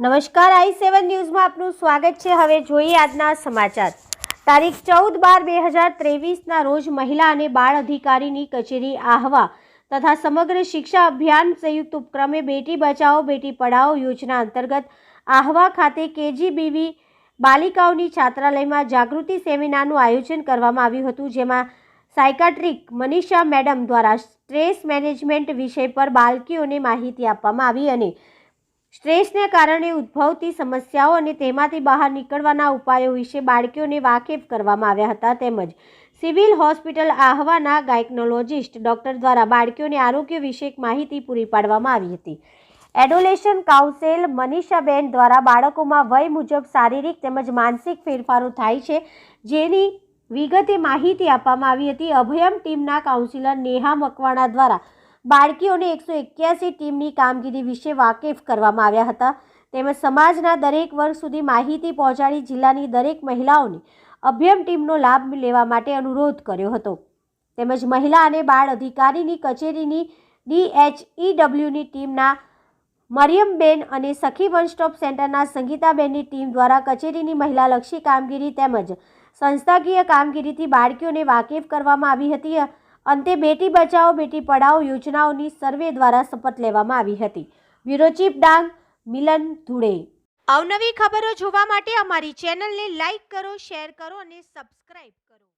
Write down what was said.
નમસ્કાર, આઈ સેવન ન્યૂઝમાં આપનું સ્વાગત છે. હવે જોઈએ આજના સમાચાર. તારીખ ચૌદ બાર બે હજાર ત્રેવીસના રોજ મહિલા અને બાળ અધિકારીની કચેરી આહવા તથા સમગ્ર શિક્ષા અભિયાન સંયુક્ત ઉપક્રમે બેટી બચાવો, બેટી પઢાઓ યોજના અંતર્ગત આહવા ખાતે કેજીબીવી બાલિકાઓની છાત્રાલયમાં જાગૃતિ સેમિનારનું આયોજન કરવામાં આવ્યું હતું, જેમાં સાયકાટ્રિક મનીષા મેડમ દ્વારા સ્ટ્રેસ મેનેજમેન્ટ વિષય પર બાળકીઓને માહિતી આપવામાં આવી અને સ્ટ્રેસને કારણે ઉદ્ભવતી સમસ્યાઓ અને તેમાંથી બહાર નીકળવાના ઉપાયો વિશે બાળકીઓને વાકેફ કરવામાં આવ્યા હતા તેમજ સિવિલ હોસ્પિટલ આહવાના ગાયકનોલોજિસ્ટ ડોક્ટર દ્વારા બાળકીઓને આરોગ્ય વિષયક માહિતી પૂરી પાડવામાં આવી હતી. એડોલેશન કાઉન્સેલ મનીષાબેન દ્વારા બાળકોમાં વય મુજબ શારીરિક તેમજ માનસિક ફેરફારો થાય છે, જેની વિગતે માહિતી આપવામાં આવી હતી. અભયમ ટીમના કાઉન્સિલર નેહા મકવાણા દ્વારા બાળકીઓને એકસો એક્યાસી ટીમની કામગીરી વિશે વાકેફ કરવામાં આવ્યા હતા. તેમજ સમાજના દરેક વર્ગ સુધી માહિતી પહોંચાડી જિલ્લાની દરેક મહિલાઓને અભ્યમ ટીમનો લાભ લેવા માટે અનુરોધ કર્યો હતો. તેમજ મહિલા અને બાળ અધિકારીની કચેરીની ડીએચઈડબ્લ્યુની ટીમના મરિયમબેન અને સખી વન સ્ટોપ સેન્ટરના સંગીતાબેનની ટીમ દ્વારા કચેરીની મહિલાલક્ષી કામગીરી તેમજ સંસ્થાકીય કામગીરીથી બાળકીઓને વાકેફ કરવામાં આવી હતી. અંતે બેટી બચાવો, બેટી પઢાઓ યોજનાઓની સર્વે દ્વારા શપથ લેવામાં આવી હતી. Bureau chief Dang Milan Dhude. અવનવી ખબરો જોવા માટે અમારી ચેનલને લાઇક કરો, શેર કરો અને સબસ્ક્રાઇબ કરો.